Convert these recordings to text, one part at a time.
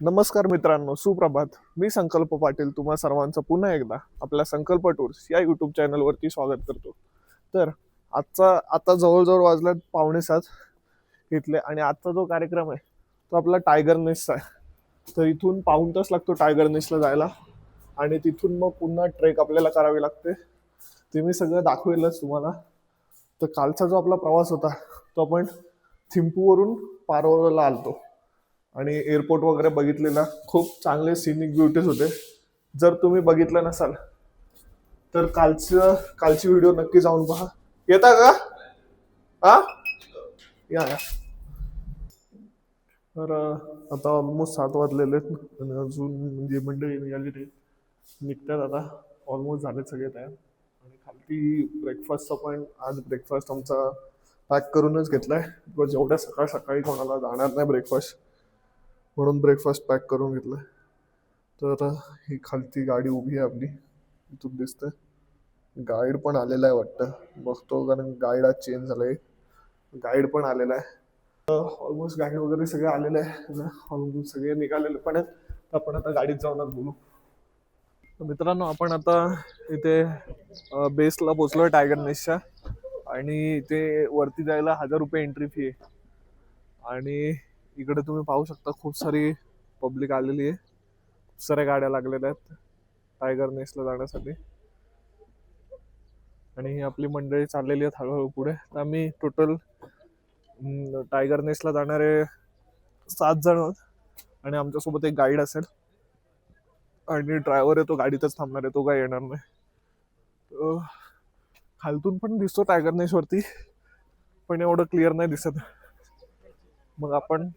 नमस्कार मित्रांनो सुप्रभात. मी संकल्प पाटील तुम्हा सर्वांचं पुन्हा एकदा आपल्या संकल्प टूर्स या यूट्यूब चॅनलवरती स्वागत करतो. तर आजचा आता जवळजवळ वाजल्यात पावणे सात इथले आणि आजचा जो कार्यक्रम आहे तो आपला टायगर नेसचा आहे. तर इथून पाऊण तास लागतो टायगर नेसला जायला आणि तिथून मग पुन्हा ट्रेक आपल्याला करावी लागते. ते मी सगळं दाखवेलच तुम्हाला. तर कालचा जो आपला प्रवास होता तो आपण थिंपूवरून पारोला आलतो. आणि एअरपोर्ट वगैरे बघितलेला खूप चांगले सिनिक ब्युटीज होते. जर तुम्ही बघितलं नसाल तर कालचं कालची व्हिडिओ नक्की जाऊन पहा. येता का? आ? या या. तर आता ऑलमोस्ट सात वाजलेले आहेत आणि अजून म्हणजे मंडळी निघाली ते निघतात आता. ऑलमोस्ट झाले सगळे तयार. आणि खालती ब्रेकफास्टचा पण आज ब्रेकफास्ट आमचा पॅक करूनच घेतलाय. बिकॉज एवढ्या सकाळ सकाळी कोणाला जाणार नाही ब्रेकफास्ट म्हणून ब्रेकफास्ट पॅक करून घेतलं. तर ही खालती गाडी उभी आहे आपली. इथून दिसतंय. गाईड पण आलेला आहे वाटतं. बघतो कारण गाईड आज चेंज झालंय. गाईड पण आलेला आहे. ऑलमोस्ट गाईड वगैरे सगळे आलेले आहे. ऑलमोस्ट सगळे निघालेले पण आहेत. तर आपण आता गाडीत जाऊनच बोलू तर मित्रांनो आपण आता इथे बेसला पोचलो टायगर नेसच्या आणि इथे वरती जायला हजार रुपये एंट्री फी आहे. आणि इकडे तुम्ही पाहू शकता खूप सारी पब्लिक आलेली आहे. खूप साऱ्या गाड्या लागलेल्या आहेत टायगर नेसला जाण्यासाठी. आणि ही आपली मंडळी चाललेली आहेत हळूहळू पुढे. तर आम्ही टोटल टायगर नेसला जाणारे सात जण आहोत. आणि आमच्यासोबत एक गाईड असेल. आणि ड्रायव्हर आहे तो गाडीतच थांबणार आहे तो काय येणार नाही. खालतून पण दिसतो टायगर नेसवरती पण एवढं क्लिअर नाही दिसत. मग आपण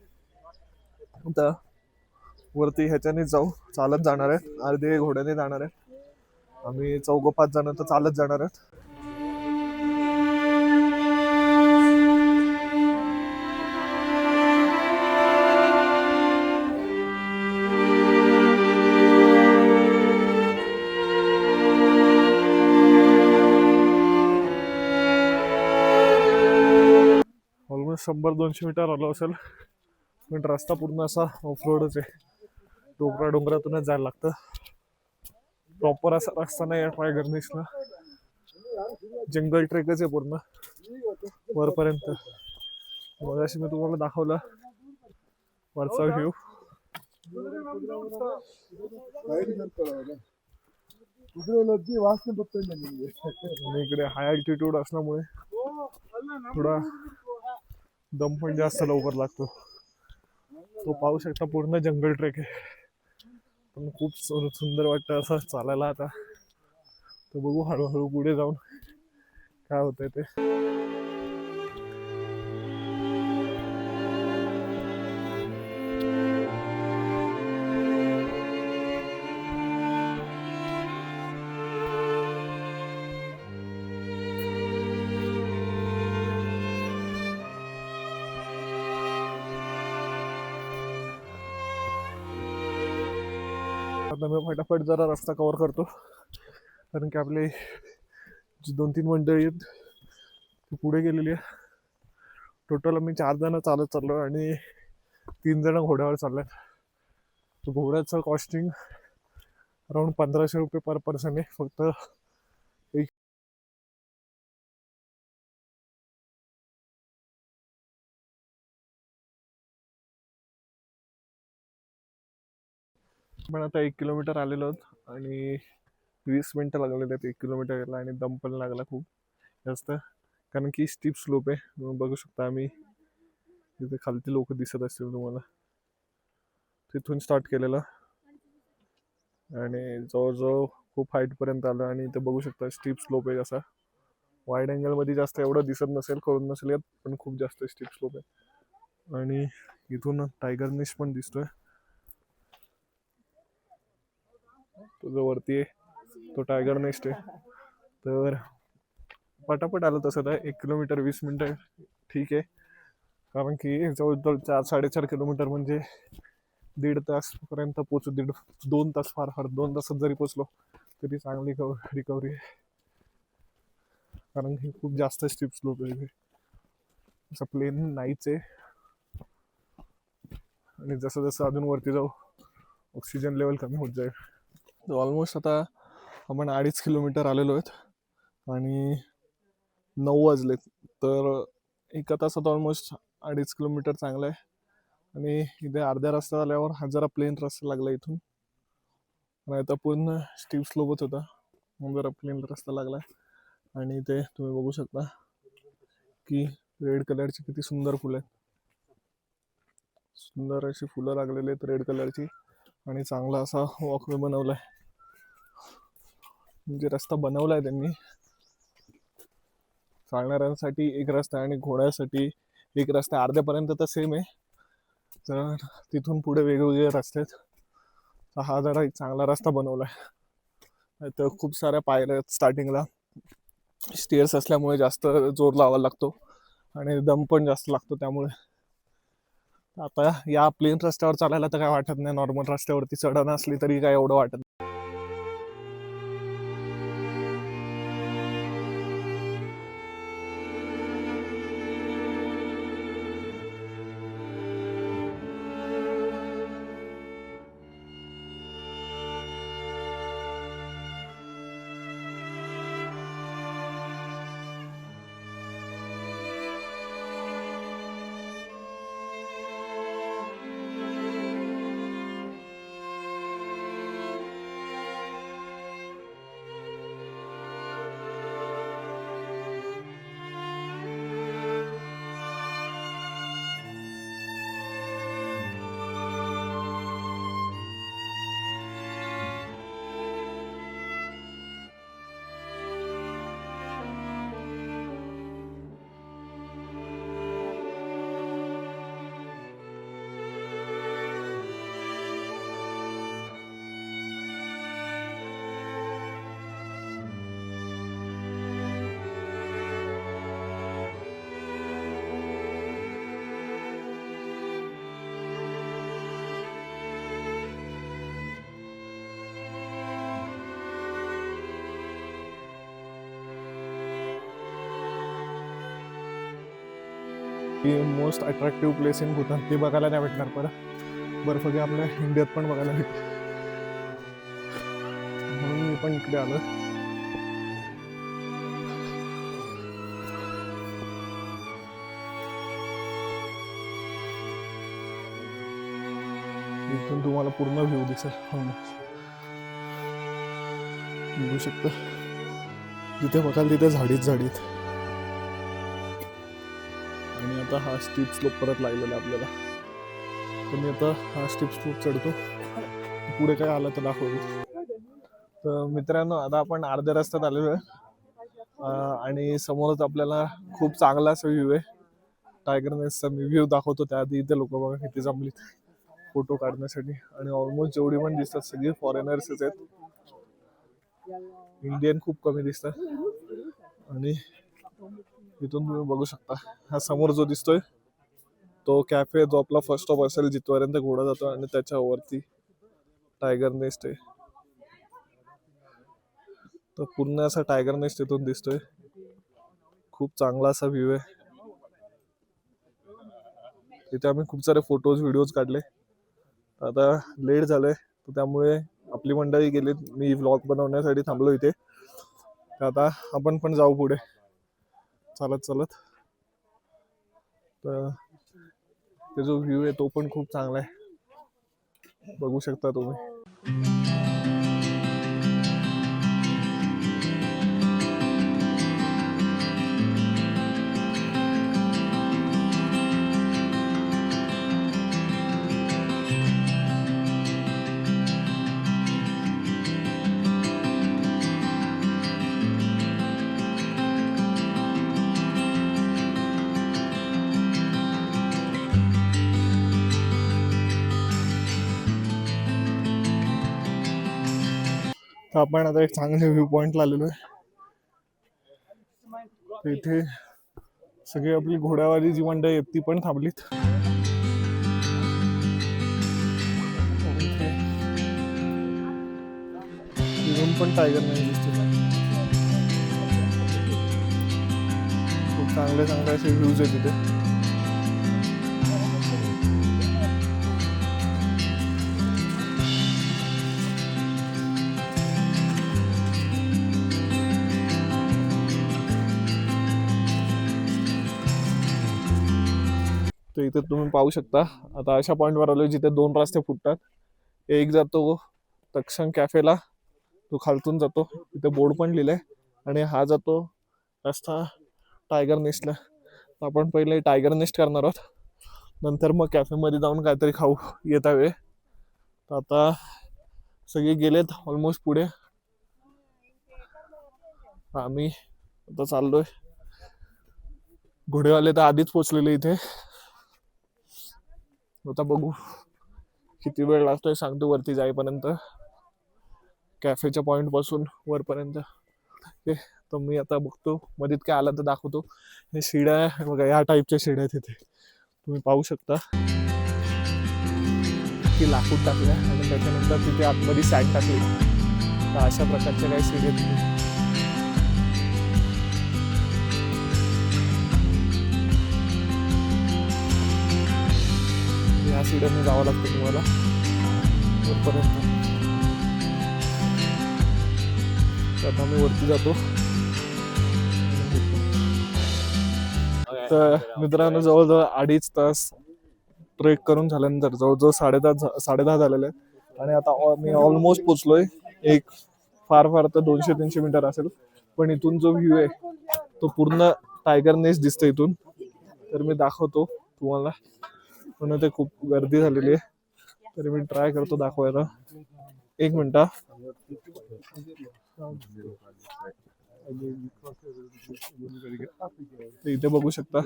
आता वरती ह्याच्याने जाऊ. चालत जाणार आहे. अर्धे घोड्याने जाणार आहे. आम्ही चौघ पाच जण तर चालत जाणार आहेत ऑलमोस्ट शंभर दोनशे मीटर आलो असेल. पण रस्ता पूर्ण असा ऑफ रोडच आहे. डोंगरा डोंगरातूनच जायला लागतं. प्रॉपर असा रस्ता नाही आहे टायगर नेसला जंगल ट्रेकच आहे पूर्ण. वरपर्यंत. मग अशी मी तुम्हाला दाखवला. वरचा व्ह्यू आणि इकडे हाय अल्टिट्यूड असल्यामुळे थोडा दम पण जास्त लवकर लागतो. तो पाहू शकता पूर्ण जंगल ट्रेक आहे. पण खूप सु- सुंदर वाटतं असं चालायला आता. तर बघू हळूहळू पुढे जाऊन काय होतंय ते. फटाफट जरा रस्ता कवर करतो. कारण की आपले जी दोन तीन मंडळी आहेत ती पुढे गेलेली आहे. टोटल आम्ही चार जण चालत चाललो आणि तीन जण घोड्यावर चालले घोड्याचं कॉस्टिंग अराऊंड पंधराशे रुपये पर पर्सन आहे. फक्त पण आता एक किलोमीटर आलेलो आहोत आणि वीस मिनटं लागलेले आहेत एक किलोमीटर आणि दम पण लागला खूप जास्त. कारण की स्टीप स्लोप आहे बघू शकता आम्ही तिथे खालती लोक दिसत असतील तुम्हाला. तिथून स्टार्ट केलेलं. आणि जवळजवळ खूप हाईटपर्यंत आलं आणि इथं बघू शकता स्टीप स्लोप आहे असा वाईड अँगलमध्ये जास्त एवढं दिसत नसेल करून नसेल येत पण खूप जास्त स्टीप स्लोप आहे. आणि इथून टायगर निश पण दिसतोय. तो जो वरती आहे तो टायगर नेस्ट आहे. तर पटापट आलं तसं तर एक किलोमीटर वीस मिनटं ठीक आहे. कारण की जवळजवळ चार साडेचार किलोमीटर म्हणजे दीड तासपर्यंत पोचू दीड दोन तास फार फार दोन तासात जरी पोचलो तरी चांगली रिकव्हरी आहे. कारण की खूप जास्त स्टिप स्लोप आहे. असं प्लेन नाहीच आहे. आणि जसं जसं अजून वरती जाऊ ऑक्सिजन लेवल कमी होत जाईल. ऑलमोस्ट आता आपण अडीच किलोमीटर आलेलो आहेत आणि नऊ वाजलेत तर एका तासात ऑलमोस्ट अडीच किलोमीटर चांगलं आहे. आणि इथे अर्ध्या रस्ता आल्यावर हा जरा प्लेन रस्ता लागला इथून. नाही तर पूर्ण स्टीप स्लोपच होता मग जरा प्लेन रस्ता लागला आणि इथे तुम्ही बघू शकता की रेड कलरची किती सुंदर फुलं आहेत. सुंदर अशी फुलं लागलेली आहेत रेड कलरची आणि चांगला असा वॉकवे बनवलाय. म्हणजे रस्ता बनवलाय त्यांनी. चालणाऱ्यांसाठी एक रस्ता आणि घोड्यासाठी एक रस्ता अर्ध्यापर्यंत तर सेम आहे. तर तिथून पुढे वेगवेगळे रस्ते आहेत. तर हा जरा एक चांगला रस्ता बनवलाय. तर खूप साऱ्या पायऱ्या स्टार्टिंगला स्टेअर्स असल्यामुळे जास्त जोर लावायला लागतो. आणि दम पण जास्त लागतो त्यामुळे. आता या प्लेन रस्त्यावर चालायला तर काय वाटत नाही. नॉर्मल रस्त्यावरती चढण असली तरी काय एवढं वाटत की most attractive place in Bhutan ते बघायला नाही भेटणार परत. बर्फ काय आपल्या इंडियात पण बघायला भेटते म्हणून मी पण इकडे आलो इथून तुम्हाला पूर्ण व्ह्यू दिसेल. हो बघू शकता. जिथे बघाल तिथे झाडीच झाडीत. आता हा स्टीप स्लोप परत लागलेला आहे आपल्याला. तर मी आता हा स्टीप स्लोप चढतो. पुढे काय आलं तर दाखवतो. तर मित्रांनो आता आपण अर्ध्या रस्त्यात आलेलो आहे. आणि समोरच आपल्याला खूप चांगला असा व्ह्यू आहे. टायगर नेसचा मी व्ह्यू दाखवतो. त्याआधी इथे लोक बघा किती जमलीत. फोटो काढण्यासाठी. आणि ऑलमोस्ट जेवढी पण दिसतात सगळी फॉरेनर्सच आहेत. इंडियन खूप कमी दिसतात. आणि इथून तुम्ही बघू शकता. हा समोर जो दिसतोय तो कॅफे जो आपला फर्स्ट स्टॉप असेल जिथपर्यंत घोडा जातो आणि त्याच्यावरती टायगर नेस्ट आहे. तर पूर्ण असा टायगर नेस्ट इथून दिसतोय. खूप चांगला असा व्ह्यू आहे. तिथे आम्ही खूप सारे फोटोज व्हिडिओज काढले. आता लेट झालंय तर त्यामुळे आपली मंडळी गेली मी व्लॉग बनवण्यासाठी थांबलो इथे. आता आपण पण जाऊ पुढे. चालत चालत. तर ते जो व्ह्यू आहे तो पण खूप चांगला आहे. बघू शकता तुम्ही. तर आपण आता एक चांगले व्ह्यू पॉइंटला आलेलो आहे. इथे सगळी आपली घोड्यावाली जी मंडळी आहेत ती पण थांबलीत. पण टायगर नाही दिसते खूप चांगले चांगले असे व्ह्यूज आहेत तिथे तर इथे तुम्ही पाहू शकता. आता अशा पॉईंटवर आलो जिथे दोन रस्ते फुटतात. एक जातो तक्षण कॅफेला तो खालतून जातो. इथे बोर्ड पण लिहिलंय. आणि हा जातो रस्ता टायगर नेस्टला तर आपण पहिले टायगर नेस्ट करणार आहोत. नंतर मग कॅफेमध्ये जाऊन काहीतरी खाऊ येता वेळ तर आता सगळे गेलेत ऑलमोस्ट पुढे. आम्ही आता चाललोय. घोडेवाले तर आधीच पोचलेले इथे. आता बघू. किती वेळ लागतोय सांगतो वरती जाईपर्यंत. कॅफेच्या पॉइंटपासून वरपर्यंत. ओके तर मी आता बघतो. मधीत काय आलं तर दाखवतो. हे शिड्या आहे बघा या टाईपच्या शिड्या आहेत इथे. तुम्ही पाहू शकता. की लाकूड टाकलं आणि त्याच्यानंतर तिथे आतमध्ये सॅट टाकली. तर अशा प्रकारच्या काही शिड्या आहेत या जावं लागतं तुम्हाला. वरपर्यंत आता मी वरती जातो. तर मित्रांनो जवळजवळ अडीच तास ट्रेक करून झाल्यानंतर जवळजवळ साडेदहा साडेदहा झालेले आहेत. आणि आता ऑ- मी ऑलमोस्ट पोचलोय. एक फार फार तर दोनशे तीनशे मीटर असेल. पण इथून जो व्ह्यू आहे तो पूर्ण टायगर नेस दिसतो इथून. तर मी दाखवतो तुम्हाला. म्हणून ते खूप गर्दी झालेली आहे. तरी मी ट्राय करतो दाखवायला. एक मिनिटा इथे बघू शकता.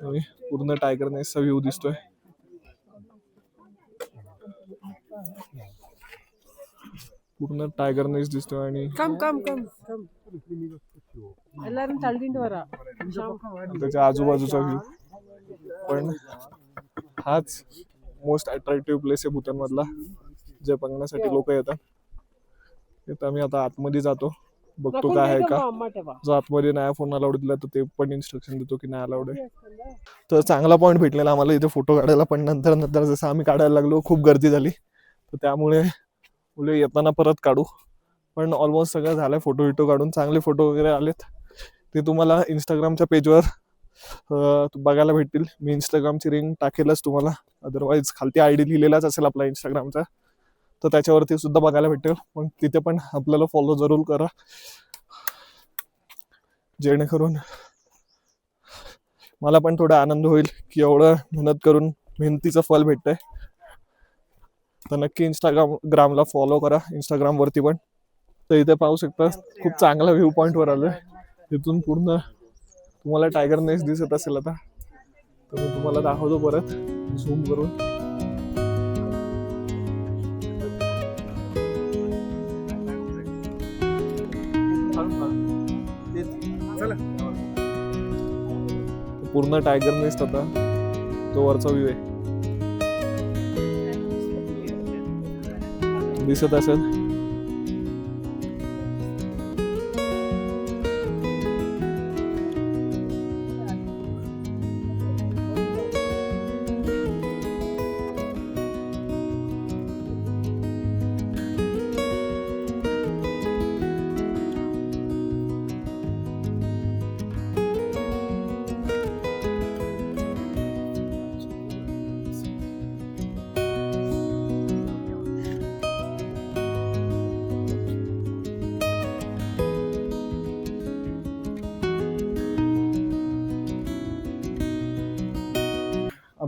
तुम्ही पूर्ण टायगर नेसचा व्ह्यू दिसतोय. पूर्ण टायगर नेस दिसतोय आणि कम कम कम कम त्याच्या आजूबाजूचा व्ह्यू पण हाच मोस्ट अट्रॅक्टिव्ह प्लेस आहे भूतानमधला. जे बघण्यासाठी लोक येतात. तिथं आम्ही आता आतमध्ये जातो. बघतो काय आहे का. जो आतमध्ये नाही फोन अलाउड दिला तर ते पण इन्स्ट्रक्शन देतो की नाही अलाउड आहे. तर चांगला पॉईंट भेटलेला आम्हाला इथे फोटो काढायला पण नंतर नंतर जसं आम्ही काढायला लागलो खूप गर्दी झाली. तर त्यामुळे मुले येताना परत काढू. पण ऑलमोस्ट सगळं झालं फोटो विटो काढून. चांगले फोटो वगैरे आलेत. ते तुम्हाला इंस्टाग्रामच्या पेजवर बघायला भेटतील. मी इंस्टाग्रामची रिंग टाकेलच तुम्हाला. अदरवाईज खालती आय डी लिहिलेलाच असेल आपला इंस्टाग्रामचा तर त्याच्यावरती सुद्धा बघायला भेटेल. पण तिथे पण आपल्याला फॉलो जरूर करा. जेणेकरून मला पण थोडा आनंद होईल की एवढं मेहनत करून मेहनतीचं फल भेटतंय. तर नक्की इंस्टाग्राम ग्रामला फॉलो करा. इंस्टाग्राम वरती पण. तर इथे पाहू शकता खूप चांगला व्ह्यू पॉइंट वर आलोय. तिथून पूर्ण तुम्हाला टायगर नेस दिसत असेल आता. तर मी तुम्हाला दाखवतो परत झूम करून. पूर्ण टायगर नेस्ट आता. तो वरचा व्ह्यू आहे. दिसत असेल.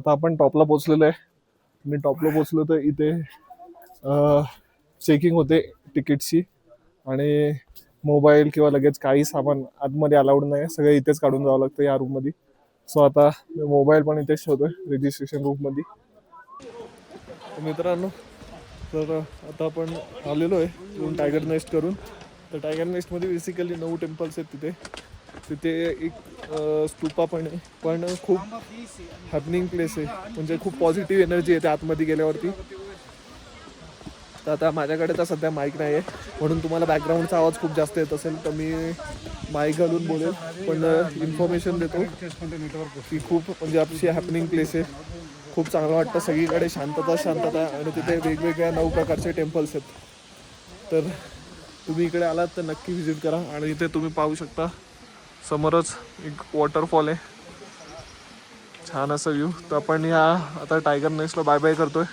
आता आपण टॉपला पोचलेलो आहे. मी टॉपला पोचलो तर इथे चेकिंग होते तिकीटची आणि मोबाईल किंवा लगेच काही सामान आतमध्ये अलाउड नाही सगळं इथेच काढून जावं लागतं या रूममध्ये सो आता मोबाईल पण इथेच ठेवतोय रजिस्ट्रेशन रूममध्ये मित्रांनो तर आता आपण आलेलो आहे. टायगर नेस्ट करून. तर टायगर नेस्टमध्ये बेसिकली नऊ टेम्पल्स आहेत तिथे. तिथे एक स्तूपा पण आहे. पण खूप हॅपनिंग प्लेस आहे. म्हणजे खूप पॉझिटिव्ह एनर्जी येते आतमध्ये गेल्यावरती. तर आता माझ्याकडे तर सध्या माईक नाही आहे. म्हणून तुम्हाला बॅकग्राऊंडचा आवाज खूप जास्त येत असेल तर मी माईक घालून बोलेल. पण इन्फॉर्मेशन देतो की खूप म्हणजे अशी हॅपनिंग प्लेस आहे. खूप चांगलं वाटतं. सगळीकडे शांतता शांतता आणि तिथे वेगवेगळ्या नऊ प्रकारचे टेम्पल्स आहेत. तर तुम्ही इकडे आलात तर नक्की व्हिजिट करा आणि इथे तुम्ही पाहू शकता. समोरच एक वॉटरफॉल आहे. छान असा व्ह्यू तर आपण या आता टायगर नेक्स्टला बाय बाय करतोय.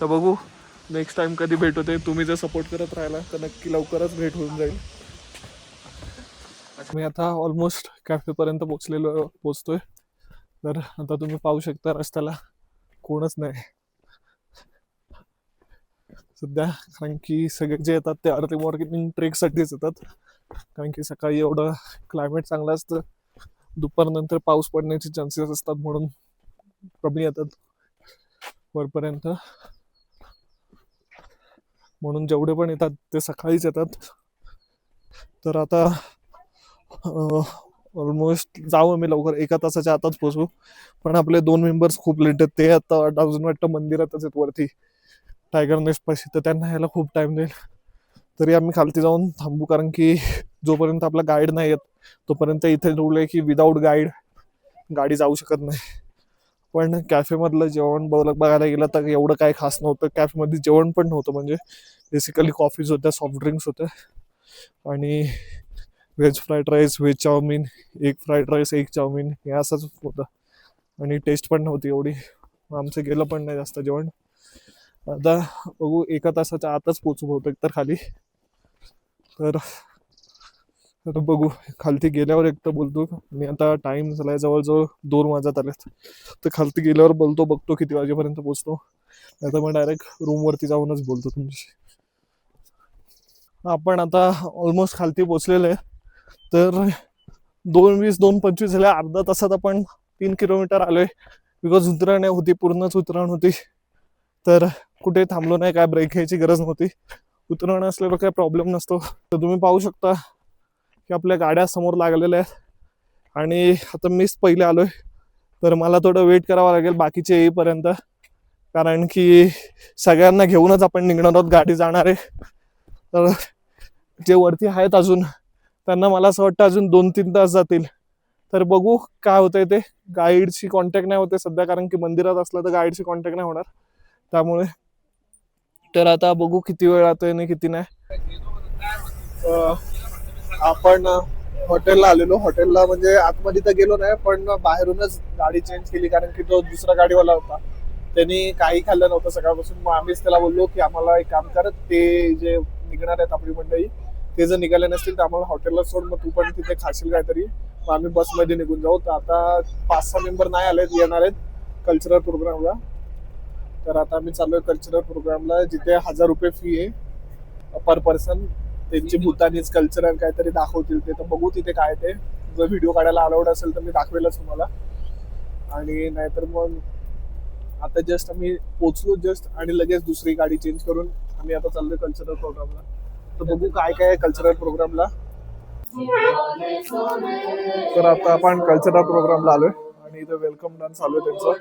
तर बघू नेक्स्ट टाइम कधी भेट होते. तुम्ही जर सपोर्ट करत राहिला तर नक्की लवकरच भेट होऊन जाईल. मी आता ऑलमोस्ट कॅफेपर्यंत पोचलेलो पोचतोय तर आता तुम्ही पाहू शकता रस्त्याला. कोणच नाही. सध्या कारण की सगळे जे येतात ते अर्ली मॉर्निंग ट्रेकसाठीच येतात. कारण की सकाळी एवढं क्लायमेट चांगलं असतं. दुपारनंतर पाऊस पडण्याचे चान्सेस असतात म्हणून कमी येतात वरपर्यंत. म्हणून जेवढे पण येतात ते सकाळीच येतात. तर आता ऑलमोस्ट जाऊ आम्ही लवकर. एका तासाच्या आताच पोचू पण आपले दोन मेंबर्स खूप लेट आहेत. ते आता अजून वाटतं मंदिरातच आहेत वरती. टायगर नेस्ट पाशी. तर त्यांना यायला खूप टाइम देईल. तरी आम्ही खालती जाऊन थांबू कारण की जोपर्यंत आपला गाईड नाही येत तोपर्यंत इथे रूल आहे की विदाऊट गाईड गाडी जाऊ शकत नाही. पण कॅफेमधलं जेवण बघ- बघायला गेलं तर एवढं काही खास नव्हतं. कॅफेमध्ये जेवण पण नव्हतं म्हणजे बेसिकली कॉफीज होत्या सॉफ्ट ड्रिंक्स होत्या. आणि veg fried rice veg chowmein एक फ्राईड राईस एक चाऊमिन हे असंच होतं. आणि टेस्ट पण नव्हती एवढी. आमचं गेलं पण नाही जास्त जेवण. आता बघू एका तासाच्या आतच पोचू बहुतेक तर खाली. तर आता बघू. खालती गेल्यावर एक तर बोलतो मी आता टाइम झालाय जवळजवळ दोन वाजत आलेत. तर खालती गेल्यावर बोलतो बघतो किती वाजेपर्यंत पोचतो नाही तर मग डायरेक्ट रूमवरती जाऊनच बोलतो तुमच्याशी. आपण आता ऑलमोस्ट खालती पोचलेले आहे तर दोन वीस दोन पंचवीस झाले अर्धा तासात आपण तीन किलोमीटर आलोय. बिकॉज उतरण होती पूर्णच उतरण होती. तर कुठे थांबलो नाही काय ब्रेक घ्यायची गरज नव्हती. उतरण असल्यावर काही प्रॉब्लेम नसतो. तर तुम्ही पाहू शकता की आपल्या गाड्या समोर लागलेल्या आहेत. आणि आता मीच पहिले आलो आहे तर मला थोडं वेट करावं लागेल बाकीचे येईपर्यंत. कारण की सगळ्यांना घेऊनच आपण निघणार आहोत गाडी जाणार. आहे तर जे वरती आहेत अजून त्यांना मला असं वाटतं अजून दोन तीन तास जातील. तर बघू काय होतंय ते. गाईडशी कॉन्टॅक्ट नाही होते सध्या कारण की मंदिरात असलं तर गाईडशी कॉन्टॅक्ट नाही होणार. त्यामुळे तर आता बघू किती वेळ राहतोय ना किती नाही. आपण हॉटेलला आलेलो. हॉटेलला म्हणजे आतमध्ये तर गेलो नाही पण बाहेरूनच गाडी चेंज केली. कारण की तो दुसरा गाडीवाला होता. त्यांनी काही खाल्लं नव्हतं सकाळपासून. मग आम्हीच त्याला बोललो की आम्हाला एक काम करत ते जे निघणार आहेत आपली मंडळी ते जर निघाले नसतील तर आम्हाला हॉटेलला सोड. मग तू पण तिथे खाशील काहीतरी. मग आम्ही बसमध्ये निघून जाऊ. तर आता पाच सहा मेंबर नाही आलेत येणार आहेत. कल्चरल प्रोग्रामला तर आता आम्ही आहे कल्चरल प्रोग्रामला जिथे हजार रुपये फी आहे पर पर्सन त्यांची भूतानीच कल्चरल काहीतरी दाखवतील ते. तर बघू तिथे काय ते. जर व्हिडिओ काढायला अलाउड असेल तर मी दाखवेलच तुम्हाला. आणि नाहीतर मग आता जस्ट आम्ही पोचलो जस्ट आणि लगेच दुसरी गाडी चेंज करून आम्ही आता चाललोय कल्चरल प्रोग्रामला तर बघू काय काय आहे कल्चरल प्रोग्रामला तर आता आपण कल्चरल प्रोग्रामला आलोय. and either welcomed and saluted. So,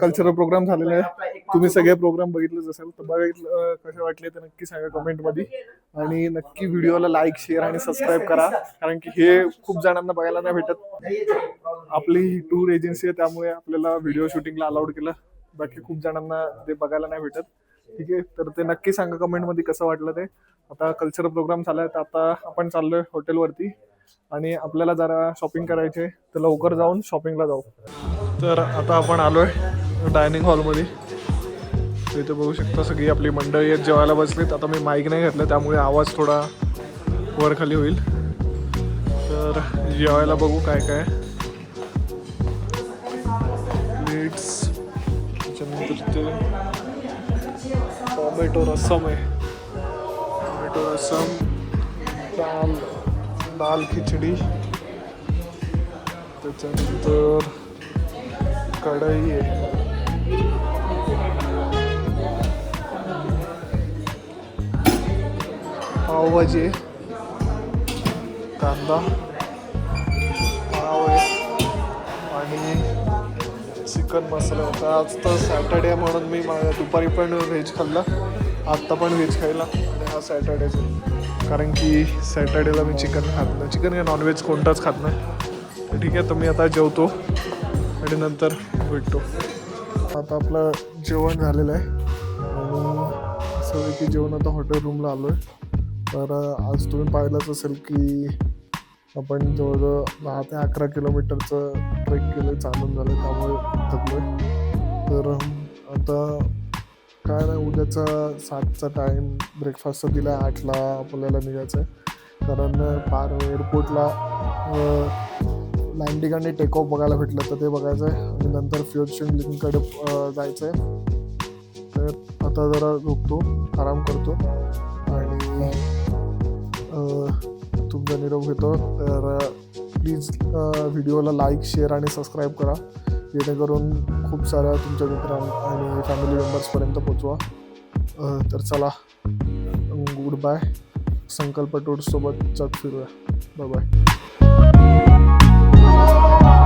cultural programme झालेले आहे. तुम्ही सगळे प्रोग्राम बघितलेच असेल तर बघितलं कसे वाटले तर नक्की सांगा कमेंटमध्ये. आणि नक्की व्हिडिओला लाईक शेअर आणि सबस्क्राईब करा कारण की हे खूप जणांना बघायला नाही भेटत. आपली ही टूर एजन्सी आहे त्यामुळे आपल्याला व्हिडिओ शूटिंगला अलाउड केलं. बाकी खूप जणांना ते बघायला नाही भेटत. ठीक आहे तर ते नक्की सांगा कमेंटमध्ये कसं वाटलं ते. आता कल्चरल प्रोग्राम झालाय तर आता आपण चाललोय हॉटेलवरती आणि आपल्याला जरा शॉपिंग करायची आहे तर लवकर जाऊन शॉपिंगला जाऊ. तर आता आपण आलोय. डायनिंग हॉलमध्ये. इथे बघू शकता सगळी आपली मंडळी आहेत जेवायला बसलीत. आता मी माईक नाही घातलं त्यामुळे आवाज थोडा वर खाली होईल. तर जेवायला बघू काय काय. प्लेट्स त्याच्यानंतर ते टोमॅटो रसम आहे. टोमॅटो रसम दाल दाल खिचडी. त्याच्यानंतर कढई आहे. पावभाजी कांदा पाव आहे आणि चिकन मसाला होता. आज तर सॅटर्डे म्हणून मी माझ्या दुपारी पण व्हेज खाल्ला आत्ता पण व्हेज खायला. आणि हा सॅटर्डेचा कारण की सॅटर्डेला मी चिकन खात नाही. चिकन या नॉनव्हेज कोणताच खात नाही. ठीक आहे तर मी आता जेवतो आणि नंतर भेटतो. आता आपलं जेवण झालेलं आहे. आणि सगळं की जेवण आता हॉटेल रूमला आलो आहे तर आज तुम्ही पाहिलंच असेल की आपण जवळजवळ दहा ते अकरा किलोमीटरचं ट्रेक केलं चालून झालं त्यामुळे थकलोय. तर आता काय नाही उद्याचा सातचा टाईम ब्रेकफास्टचा दिला आहे आठला आपल्याला निघायचं आहे कारण पार एअरपोर्टला लँडिंग आणि टेक ऑफ बघायला भेटलं तर ते बघायचं आहे. आणि नंतर फ्युचर लिंककडे जायचं आहे. तर आता जरा झोपतो आराम करतो. आणि तुमचा निरोप घेतो. तर प्लीज व्हिडिओला लाईक शेअर आणि सबस्क्राईब करा. जेणेकरून खूप साऱ्या तुमच्या मित्रां आणि फॅमिली मेंबर्सपर्यंत पोचवा तर चला गुड बाय. संकल्प टूर्ससोबत जग फिरूया. Bye bye Oh, oh.